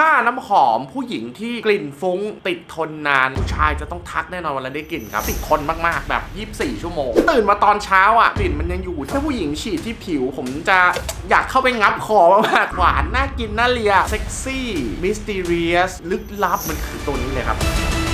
้าน้ำหอมผู้หญิงที่กลิ่นฟุ้ง ติดทนนานผู้ชายจะต้องทักแน่นอนวันละได้กลิ่นครับ ติดทนมากๆ แบบ 24 ชั่วโมง ตื่นมาตอนเช้าอะกลิ่นมันยังอยู่ถ้าผู้หญิงฉีดที่ผิว ผมจะอยากเข้าไปงับคอมากหวานน่ากินน่าเลียเซ็กซี่มิสติเรียสลึกลับมันคือตัวนี้เลยครับ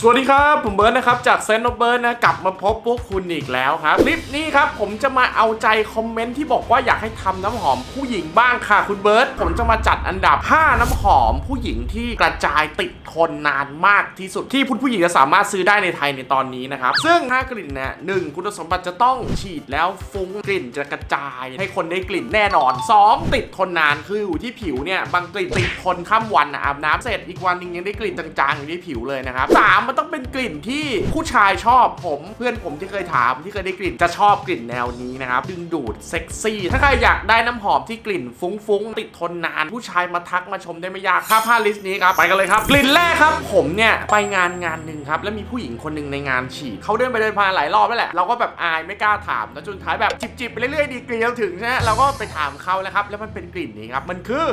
สวัสดีครับผมเบิร์ดนะครับจากเซนต์เบิร์ดนะกลับมาพบพวกคุณอีกแล้วครับคลิปนี้ครับผมจะมาเอาใจคอมเมนต์ที่บอกว่าอยากให้ทำน้ำหอมผู้หญิงบ้างค่ะคุณเบิร์ดผมจะมาจัดอันดับ 5 น้ำหอมผู้หญิงที่กระจายติดทนนานมากที่สุดที่ผู้หญิงจะสามารถซื้อได้ในไทยในตอนนี้นะครับซึ่ง5กลิ่นเนี่ยหนึ่งคุณสมบัติจะต้องฉีดแล้วฟุ้งกลิ่นจะกระจาย ให้คนได้กลิ่นแน่นอน 2 ติดทนนานคืออยู่ที่ผิวเนี่ยบางกลิ่นติดทนข้ามวันนะอาบน้ำเสร็จอีกวันหนึงยังได้กลิ่นจางๆอยู่ที่ผิวเลยนะครับสามมันต้องเป็นกลิ่นที่ผู้ชายชอบผมเพื่อนผมที่เคยถามที่เคยได้กลิ่นจะชอบกลิ่นแนวนี้นะครับดึงดูดเซ็กซี่ถ้าใครอยากได้น้ำหอมที่กลิ่นฟุ้งๆติดทนนาน ผู้ชายมาทักมาชมได้ไม่ยากค่าผ้าลิสต์นี้ครับไปกันเลยครับ กลิ่นแรกครับ ผมเนี่ยไปงานงานหนึ่งครับแล้วมีผู้หญิงคนหนึ่งในงานฉีดเขาเดินไปเดินมาหลายรอบแล้วแหละเราก็แบบอายไม่กล้าถามแล้วจนท้ายแบบจิบๆไปเรื่อยๆดีกรีเราถึงนะเราก็ไปถามเขาแล้วครับแล้วมันเป็นกลิ่นนี้ครับมันคือ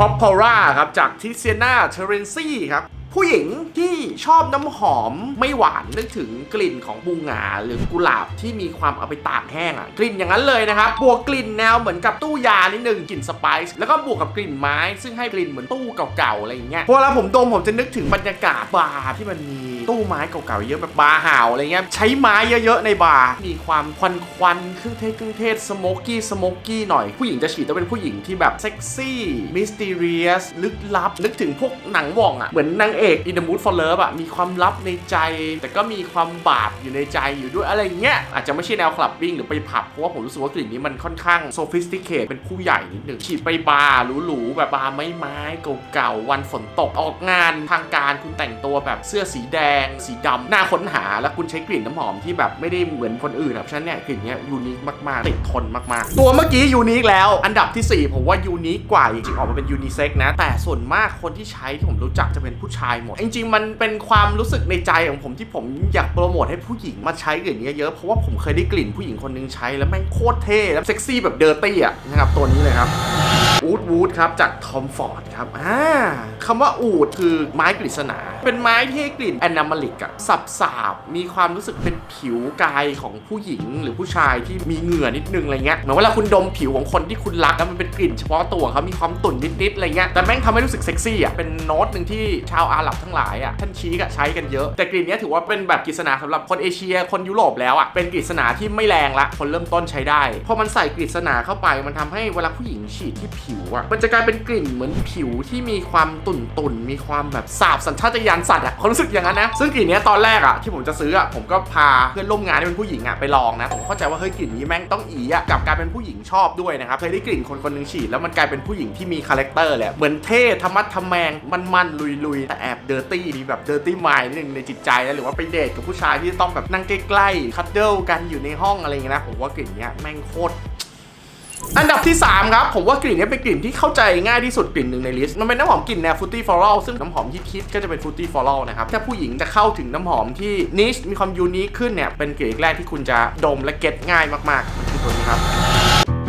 p o p o r a ครับจากทิเซียนาเทเรนซี่ครับผู้หญิงที่ชอบน้ำหอมไม่หวานนึกถึงกลิ่นของบูงาหรือกุหลาบที่มีความเอาไปตากแห้งอะกลิ่นอย่างนั้นเลยนะครับบวกกลิ่นแนวเหมือนกับตู้ยานิดนึงกลิ่นสไปซ์แล้วก็บวกกับกลิ่นไม้ ซึ่งให้กลิ่นเหมือนตู้เก่าๆอะไรอย่างเงี้ยพอเวลาผมดมผมจะนึกถึงบรรยากาศบาร์ที่มันมี ตู้ไม้เก่าๆเยอะแบบบาร์ห่าวอะไรเงี้ยใช้ไม้เยอะๆในบาร์มีความควันควันๆเครื่องเทศเครื่องเทศสโมกกี้สโมกกี้หน่อยผู้หญิงจะฉีดต้องเป็นผู้หญิงที่แบบเซ็กซี่มิส t ีเรียสลึกลับ นึกถึงพวกหนังว่องอะเหมือนนางเอกอินเด o ูดฟอร์เลฟอะมีความลับในใจ แต่ก็มีความบาปอยู่ในใจอยู่ด้วยอะไรเงี้ยอาจจะไม่ใช่แนวคลับบิ้งหรือไปผับเพราะว่าผมรู้สึกว่ากลิ่นนี้มันค่อนข้างโซฟิสติเคทเป็นผู้ใหญ่นิดหนึ่งฉีดไปบาร์หรูๆแบบบาร์ไม้ไม้ๆเก่าๆวันฝนตกออกงานทางการคุณแต่งตัวแบบเสื้อสีแดงสีดำน่าค้นหาแล้วคุณใช้กลิ่นน้ำหอมที่แบบไม่ได้เหมือนคนอื่นอะเพราะฉะนั้นเนี่ยกลิ่นเนี้ยยูนิคมากๆติดทนมากๆ ตัวเมื่อกี้ยูนิคแล้ว อันดับทีสี่4 ผมว่ายูนิคกว่าจริงๆออกมาเป็นยูนิเซ็กนะ แต่ส่วนมากคนที่ใช้ที่ผมรู้จักจะเป็นผู้ชายหมด จริงๆ มันเป็นความรู้สึกในใจของผมที่ผมอยากโปรโมทให้ผู้หญิงมาใช้กลิ่นนี้เยอะๆเพราะว่าผมเคยได้กลิ่นผู้หญิงคนหนึงใช้แล้วแม่งโคตรเท่แล้วเซ็กซี่แบบเดอร์ตี้อะนะครับตัวนี้เลยครับอูดวูดครับจากทอมฟอร์ดครับอ่าคำว่าอูดคือไม้กฤษณา เป็นไม้ที่ให้กลิ่นแอนนามาลิกอะสับสาบมีความรู้สึกเป็นผิวกายของผู้หญิงหรือผู้ชายที่มีเหงื่อนิดนึงอะไรเงี้ยเหมือนเวลาคุณดมผิวของคนที่คุณรักแล้วมันเป็นกลิ่นเฉพาะตัวเขามีความตุ่นนิดๆอะไรเงี้ยแต่แม่งทำให้รู้สึกเซ็กซี่อะเป็นโน้ตหนึ่งที่ชาวอาหรับทั้งหลายอะท่านชี้กะใช้กันเยอะ แต่กลิ่นนี้ถือว่าเป็นแบบกฤษณาสำหรับคนเอเชียคนยุโรปแล้วอะเป็นกฤษณาที่ไม่แรงละคนเริ่มต้นใช้ได้พอมันใส่กฤษณาเข้าไปมันทำให้เวลาผู้หญิงฉีดที่ผิวอะมันจะกลายเป็นกลิ่นเหมือนผิวที่มีความตุ่นตุ่นๆมีความแบบสาบสัญชาตญาณสัตว์อะเขารู้สึกอย่างนั้นนะ ซึ่งกลิ่นนี้ตอนแรกอะที่ผมจะซื้ออะผมก็พาเพื่อนร่วมงานที่เป็นผู้หญิงอะไปลองนะ ผมเข้าใจว่าเฮ้ยกลิ่นนี้แม่งต้องอีอะกับกายเป็นผู้หญิงชอบด้วยนะครับเคยได้กลิ่นคนคนนึงฉีดแล้วมันกลายเป็นผู้หญิงที่มีคาแรคเตอร์แหละเหมือนเท่ธรรมะทแมงมันๆลุยๆแต่แอบเดอร์ตี้มีแบบเดอร์ตี้มายนิดนึงในจิตใจนะหรือว่าไปเดทกับผู้ชายที่ต้องแบบนั่งใกล้ๆคัดเดิลกันอยู่ในห้องอะไรเงี้ยนะผมว่ากลิ่นเนี้ยแม่งโคตร อันดับที่ 3 ครับ ผมว่ากลิ่นนี้เป็นกลิ่นที่เข้าใจง่ายที่สุดกลิ่นหนึ่งในลิสต์ มันเป็นน้ำหอมกลิ่นแนวฟูตี้ฟลอรัลซึ่งน้ำหอมฮิตๆก็จะเป็นฟูตี้ฟลอรัลนะครับ ถ้าผู้หญิงจะเข้าถึงน้ำหอมที่นิชมีความยูนิคขึ้นเนี่ยเป็นกลิ่นแรกที่คุณจะดมและเก็ตง่ายมากๆมันคือตัวนี้ครับ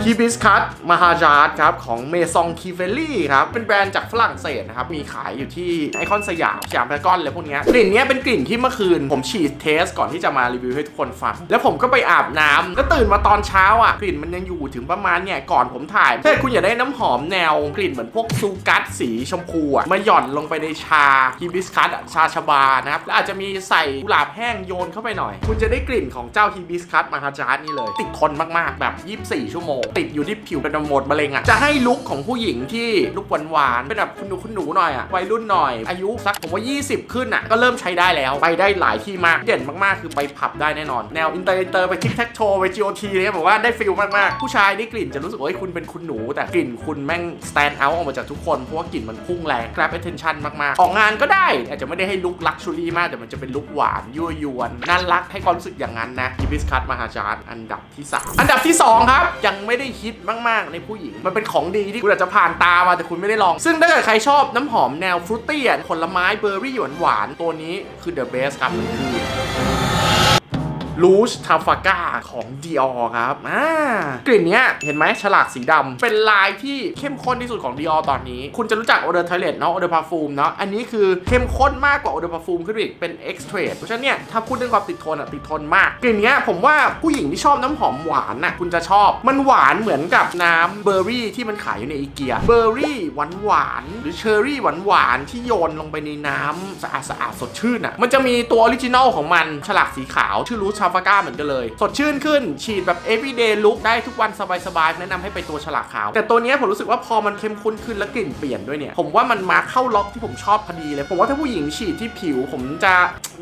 ฮิบิสคัตมาฮาจาร์ดครับ ของเมซองคีเวลลี่ครับ เป็นแบรนด์จากฝรั่งเศสนะครับ มีขายอยู่ที่ไอคอนสยามสยามพารากอนอะไรพวกนี้กลิ่นเนี้ยเป็นกลิ่นที่เมื่อคืน ผมฉีดเทสก่อนที่จะมารีวิวให้ทุกคนฟัง แล้วผมก็ไปอาบน้ำก็ตื่นมาตอนเช้าอะ กลิ่นมันยังอยู่ถึงประมาณเนี่ย ก่อนผมถ่าย ถ้าคุณอยากได้น้ำหอมแนวกลิ่นเหมือนพวกซูกัสสีชมพูอะมาหย่อนลงไปในชาฮิบิสคัตชาชบานะครับแล้วอาจจะมีใส่กุหลาบแห้งโยนเข้าไปหน่อย คุณจะได้กลิ่นของเจ้าฮิบิสคัตมาฮาจาร์ดนี่เลย ติดทนมากๆแบบ 24 ชั่วโมงติดอยู่ที่ผิวเป็นหมดมะเร็งอะจะให้ลุคของผู้หญิงที่ลุคหวานๆเป็นแบบคุณหนูคุณหนูหน่อยอะวัยรุ่นหน่อย อายุสักผมว่า 20 ขึ้นอะก็เริ่มใช้ได้แล้วไปได้หลายที่มากเด่นมากๆ คือไปผับได้แน่นอน แนวอินเตอร์อินเตอร์ไปทิกแท็กโชว์ไป GOT เนี่ยบอกว่าได้ฟิลมากๆผู้ชายได้กลิ่นจะรู้สึกว่าเฮ้ยคุณเป็นคุณหนู แต่กลิ่นคุณแม่ง stand out ออกมาจากทุกคนเพราะว่ากลิ่นมันพุ่งแรง grab attention มากๆ ออกงานก็ได้ อาจจะไม่ได้ให้ลุคลักชูรี่มากแต่มันจะเป็นลุคหวานยั่วยวนน่ารักให้ความรู้สึกอย่างนั้นนะฮิบิสคัตมาฮาจาร์อันดับที่สามอันดับที่สองครับยังไม่ไดได้ฮิตมาก ๆ ในผู้หญิง มันเป็นของดีที่คุณอาจจะผ่านตามาแต่คุณไม่ได้ลอง ซึ่งถ้าเกิดใครชอบน้ำหอมแนวฟรุตตี้ผลไม้เบอร์รี่หวานๆตัวนี้คือ the best ครับมันคือ ลูชทาฟาก้าของ Dior ครับอ่ากลิ่นเนี้ยเห็นไหมฉลากสีดำเป็นลายที่เข้มข้นที่สุดของ Dior ตอนนี้ คุณจะรู้จัก Eau de Toilette เนาะ Eau de Parfum เนาะอันนี้คือเข้มข้นมากกว่า Eau de Parfum ขึ้นไปอีกเป็น Extrait เพราะฉะนั้นเนี่ยถ้าพูดเรื่องความติดทนอะติดทนมากกลิ่นเนี้ยผมว่าผู้หญิงที่ชอบน้ำหอมหวานน่ะคุณจะชอบมันหวานเหมือนกับน้ำเบอร์รี่ที่มันขายอยู่ในอีเกียเบอร์รี่หวานหวานหรือเชอร์รี่หวานหวานที่โยนลงไปในน้ำสะอาดสะอาดๆสดชื่นอะมันจะมีตัวออริจินอลของมันฉลากสีขาวชื่อรูชาฟาก้าเหมือนกันเลย สดชื่นขึ้น ฉีดแบบ everyday look ได้ทุกวันสบายๆ แนะนำให้ไปตัวฉลากขาว แต่ตัวนี้ผมรู้สึกว่าพอมันเข้มข้นขึ้นแล้วกลิ่นเปลี่ยนด้วยเนี่ย ผมว่ามันมาเข้าล็อกที่ผมชอบพอดีเลย ผมว่าถ้าผู้หญิงฉีดที่ผิว ผมจะ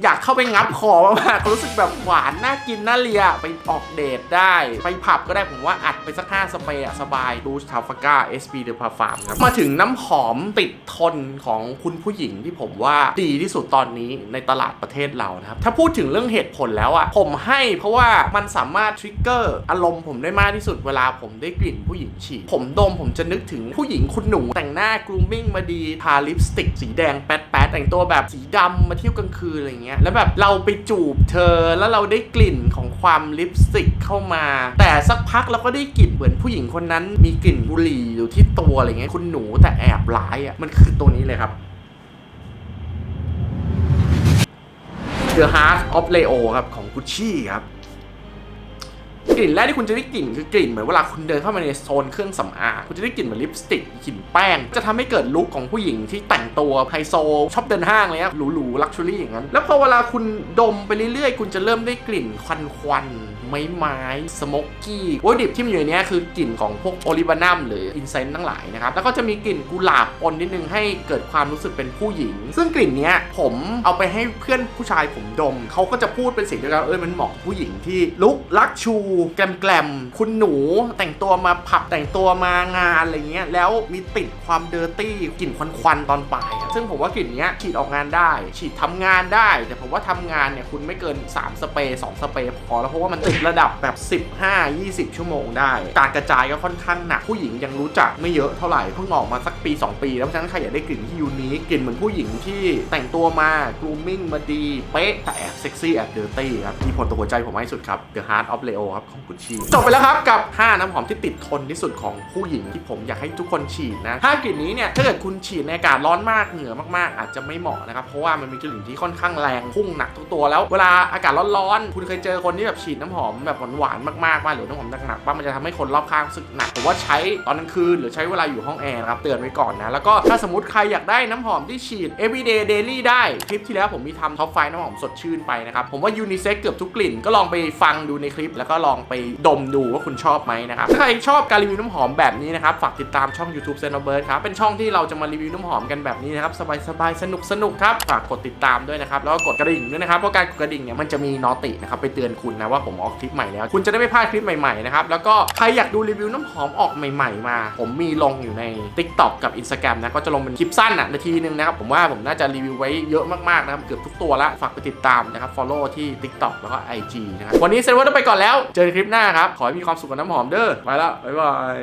อยากเข้าไปงับคอมากๆรู้สึกแบบหวานน่ากินน่าเลียไปออกเดทได้ ไปผับก็ได้ผมว่าอัดไปสักห้าสเปรย์อะสบายดูชาฟาก้า SP de Parfum ครับมาถึงน้ำหอมติดทนของคุณผู้หญิงที่ผมว่าดีที่สุดตอนนี้ในตลาดประเทศเรานะครับถ้าพูดถึงเรื่องเหตุผลแล้วอะผมให้เพราะว่ามันสามารถทริกเกอร์อารมณ์ผมได้มากที่สุดเวลาผมได้กลิ่นผู้หญิงฉีดผมดมผมจะนึกถึงผู้หญิงคุณหนูแต่งหน้ากรูมมิ่งมาดีทาลิปสติก สีแดงแป๊ดแป๊ดแต่งตัวแบบสีดำมาเที่ยวกลางคืนอะไรเงี้ยแล้วแบบเราไปจูบเธอแล้วเราได้กลิ่นของความลิปสติกเข้ามา แต่สักพักเราก็ได้กลิ่นเหมือนผู้หญิงคนนั้น มีกลิ่นบุหรี่อยู่ที่ตัวอะไรเงี้ยคุณหนูแต่แอบร้ายอะมันคือตัวนี้เลยครับ The Heart of Leo ครับของ Gucci ครับ กลิ่นแรกที่คุณจะได้กลิ่นคือกลิ่นเหมือนเวลาคุณเดินเข้ามาในโซนเครื่องสำอางคุณจะได้กลิ่นเหมือนลิปสติกกลิ่นแป้ง จะทำให้เกิดลุคของผู้หญิงที่แต่งตัวไฮโซชอบเดินห้างเลยครับหรูๆลักชัวรี่อย่างนั้น แล้วพอเวลาคุณดมไปเรื่อยๆ คุณจะเริ่มได้กลิ่นควันควันไม้ไม้สโมกกี้โอ้ยดิบที่มันอยู่ในเนี้ยคือกลิ่นของพวกโอลิบานัมหรืออินเซนต์ทั้งหลายนะครับ แล้วก็จะมีกลิ่นกุหลาบปนนิดนึงให้เกิดความรู้สึกเป็นผู้หญิง ซึ่งกลิ่นเนี้ยผมเอาไปให้เพื่อนผู้ชายผมดม เขาก็จะพูดเป็นเสียงเดียวกันเออมันเหมาะผู้หญิงที่ลุกลักชูแกลมแกลมๆ คุณหนูแต่งตัวมาผับแต่งตัวมางานอะไรเงี้ย แล้วมีติดความเดอร์ตี้กลิ่นควันๆ ตอนปลายอะซึ่งผมว่ากลิ่นเนี้ยฉีดออกงานได้ ฉีดทำงานได้ แต่ผมว่าทำงานเนี่ยคุณไม่เกิน 3 สเปรย์2สเปรย์พอแล้วเพราะว่ามันติดระดับแบบ 15-20 ชั่วโมงได้ การกระจายก็ค่อนข้างหนักผู้หญิงยังรู้จักไม่เยอะเท่าไหร่เพิ่งออกมาสักปี 2 ปี แล้วฉะนั้นใครอยากได้กลิ่นที่ยูนิคกลิ่นเหมือนผู้หญิงที่แต่งตัวมากรูมมิ่งมาดีเป๊ะแต่แอบเซ็กซี่แอบเดอร์ตี้ครับมีผลต่อหัวใจผมมากที่สุดครับ The Heart of Leo ครับของกุชชี่จบไปแล้วครับกับ 5 น้ำหอมที่ติดทนที่สุดของผู้หญิงที่ผมอยากให้ทุกคนฉีดนะถ้ากลิ่นนี้เนี่ยถ้าเกิดคุณฉีดในอากาศร้อนมากเหงื่อมากๆ อาจจะไม่เหมาะนะครับ เพราะว่ามันมีกลิ่นที่ค่อนข้างแรงพุ่งหนักทุกตัวแล้ว เวลาอากาศร้อนๆ คุณเคยเจอคนที่แบบฉีดน้ำหอมแบบหวานๆมากๆป่ะหรือน้ำหอมหนักๆป่ะมันจะทำให้คนรอบข้างรู้สึกหนักผมว่าใช้ตอนกลางคืนหรือใช้เวลาอยู่ห้องแอร์นะครับเตือนไว้ก่อนนะ แล้วก็ถ้าสมมติใครอยากได้น้ำหอมที่ฉีด everyday daily ได้คลิปที่แล้วผมมีทำท็อปไฟน้ำหอมสดชื่นไปนะครับผมว่ายูนิเซ็กเกือบทุกกลิ่นก็ลองไปฟังดูในคลิป แล้วก็ลองไปดมดูว่าคุณชอบไหมนะครับถ้าใครชอบการรีวิวน้ำหอมแบบนี้นะครับฝากติดตามช่อง YouTube s e n o b i r d ครับเป็นช่องที่เราจะมารีวิวน้ำหอมกันแบบนี้นะครับสบายๆ สนุกสนุกๆครับ ฝากกดติดตามด้วยนะครับ แล้วก็กดกระดิ่งด้วยนะครับ เพราะการกดกระดิ่งเนี่ยมันจะมีนอตินะครับไปเตือนคุณนะว่าผมออกคลิปใหม่แล้ว คุณจะได้ไม่พลาดคลิปใหม่ๆนะครับ แล้วก็ใครอยากดูรีวิวน้ำหอมออกใหม่ ๆ มา ผมมีลงอยู่ใน TikTok กับ Instagram นะ ก็จะลงเป็นคลิปสั้นอะนาทีนึงนะครับ ผมว่าผมน่าจะรีวิวไว้เยอะมากๆนะครับเกือบทุกตัวละ ฝากไปติดตามนะครับ follow ที่ TikTok แล้วก็ IG นะครับ วันนี้เซนเวอร์ต้องไปก่อนแล้ว เจอกันคลิปหน้าครับ ขอให้มีความสุขกับน้ำหอมเด้อ ไปล้วบ๊ายบาย